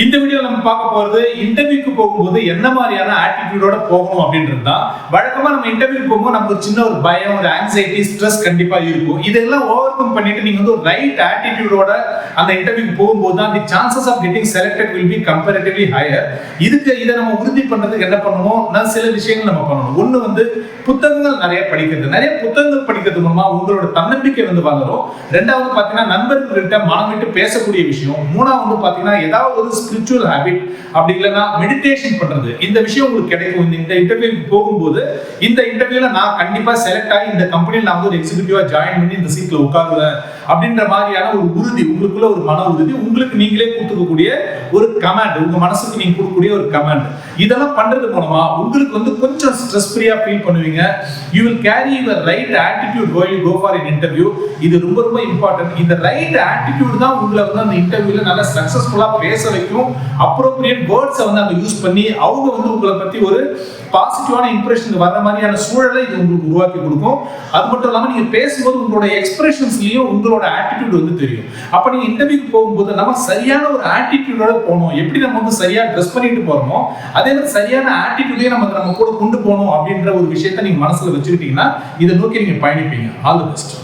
இந்த வீடியோ நம்ம பார்க்க போறது இன்டர்வியூக்கு போகும்போது என்ன மாதிரியான ஆட்டிடியூடோட போகணும் அப்படின்றது தான். வழக்கமா நம்ம இன்டர்வியூக்கு போகும்போது நமக்கு ஒரு சின்ன ஒரு பயம் ஒரு ஆங்ஸைட்டி ஸ்ட்ரெஸ் கண்டிப்பா இருக்கும். இதெல்லாம் ஓவர் கம் பண்ணிட்டு நீங்க வந்து ஒரு ரைட் ஆட்டிடியூடோட அந்த இன்டர்வியூக்கு போகும்போது தான் the chances of getting selected will be comparatively higher இதுக்கு இதை நம்ம உறுதி பண்றதுக்கு என்ன பண்ணணும்? நான் சில விஷயங்கள் நம்ம பண்ணணும். ஒண்ணு வந்து புத்தகங்கள் நிறைய படிக்கிறது. நிறைய புத்தகங்கள் படிக்கிறது மூலமா உங்களோட தன்னம்பிக்கை வந்து வளரும். ரெண்டாவது பாத்தீங்கன்னா நண்பர்கள்கிட்ட மனம் விட்டு பேசக்கூடிய விஷயம். மூணாவது வந்து பாத்தீங்கன்னா ஏதாவது ஒரு ஸ்பிரிச்சுவல் ஹேபிட் அப்படி இல்லைன்னா மெடிடேஷன் பண்றது. இந்த விஷயம் உங்களுக்கு கிடைக்கும். இந்த- இன்டர்வியூக்கு போகும்போது இந்த இன்டர்வியூல நான் கண்டிப்பா செலக்ட் ஆகி இந்த கம்பெனியில் நான் வந்து ஒரு எக்ஸிகூட்டிவா ஜாயின் பண்ணி இந்த சீட்ல உட்காருவேன் அப்படின்ற மாதிரியான ஒரு உறுதி உங்களுக்குள்ள ஒரு மன உறுதி உங்களுக்கு நீங்களே கொடுத்துக்கக்கூடிய ஒரு கமாண்ட் உங்க மனசுக்கு நீங்க கொடுக்கக்கூடிய ஒரு கமாண்ட் இதெல்லாம் பண்றது மூலமா உங்களுக்கு வந்து கொஞ்சம் ஸ்ட்ரெஸ் ஃப்ரீயா ஃபீல் பண்ணுவீங்க. You will carry your right attitude while go for in interview இது ரொம்ப ரொம்ப இம்பார்ட்டன்ட் இந்த ரைட் ஆட்டிடியூட் தான் உங்களை வந்து அந்த இன்டர்வியூல நல்லா சக்சஸ்ஃபுல்லா பேச வைக்கும். அப்ரோப்ரியேட் வேர்ட்ஸை வந்து அங்கே யூஸ் பண்ணி அவங்க வந்து உங்களை பற்றி ஒரு பாசிட்டிவான இம்ப்ரெஷன் வர மாதிரியான சூழலை இது உங்களுக்கு உருவாக்கி கொடுக்கும். அது மட்டும் இல்லாமல் நீங்கள் பேசும்போது உங்களோட எக்ஸ்பிரஷன்ஸ்லையும் உங்களோட ஆட்டிடியூட் வந்து தெரியும். அப்போ நீங்கள் இன்டர்வியூக்கு போகும்போது நம்ம சரியான ஒரு ஆட்டிடியூடோட போகணும். எப்படி நம்ம வந்து சரியாக ட்ரெஸ் பண்ணிட்டு போகிறோமோ அதே மாதிரி சரியான ஆட்டிடியூடையும் நம்ம நம்ம கூட கொண்டு போகணும் அப்படின்ற ஒரு விஷயத்த நீங்கள் மனசில் வச்சுக்கிட்டீங்கன்னா இதை நோக்கி நீங்கள் பயணிப்பீங்க. All the best